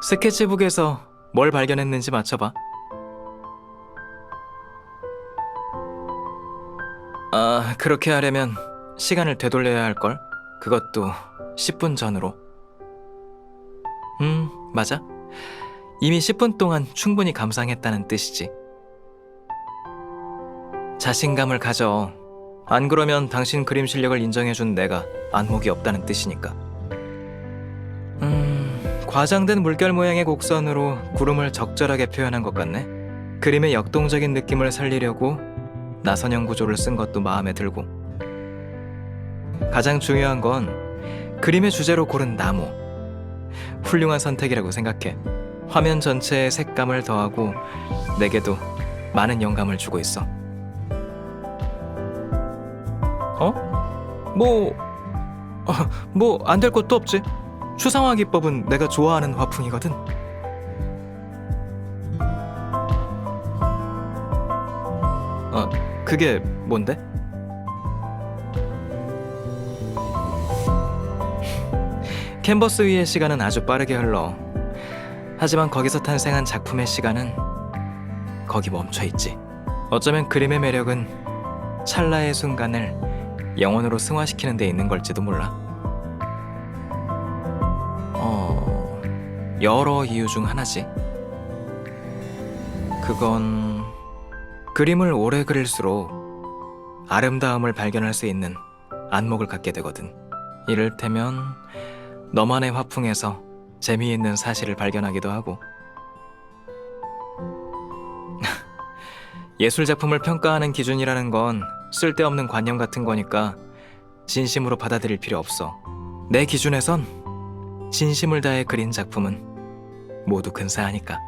스케치북에서 뭘 발견했는지 맞춰봐. 아, 그렇게 하려면 시간을 되돌려야 할걸? 그것도 10분 전으로. 음, 맞아. 이미 10분 동안 충분히 감상했다는 뜻이지. 자신감을 가져. 안 그러면 당신 그림 실력을 인정해준 내가 안목이 없다는 뜻이니까. 음, 과장된 물결 모양의 곡선으로 구름을 적절하게 표현한 것 같네. 그림의 역동적인 느낌을 살리려고 나선형 구조를 쓴 것도 마음에 들고. 가장 중요한 건 그림의 주제로 고른 나무. 훌륭한 선택이라고 생각해. 화면 전체에 색감을 더하고 내게도 많은 영감을 주고 있어. 어? 뭐, 뭐안 될 것도 없지. 추상화 기법은 내가 좋아하는 화풍이거든. 어, 그게 뭔데? 캔버스 위의 시간은 아주 빠르게 흘러. 하지만 거기서 탄생한 작품의 시간은 거기 멈춰 있지. 어쩌면 그림의 매력은 찰나의 순간을 영혼으로 승화시키는 데 있는 걸지도 몰라. 여러 이유 중 하나지. 그건 그림을 오래 그릴수록 아름다움을 발견할 수 있는 안목을 갖게 되거든. 이를테면 너만의 화풍에서 재미있는 사실을 발견하기도 하고 예술 작품을 평가하는 기준이라는 건 쓸데없는 관념 같은 거니까 진심으로 받아들일 필요 없어. 내 기준에선 진심을 다해 그린 작품은 모두 근사하니까.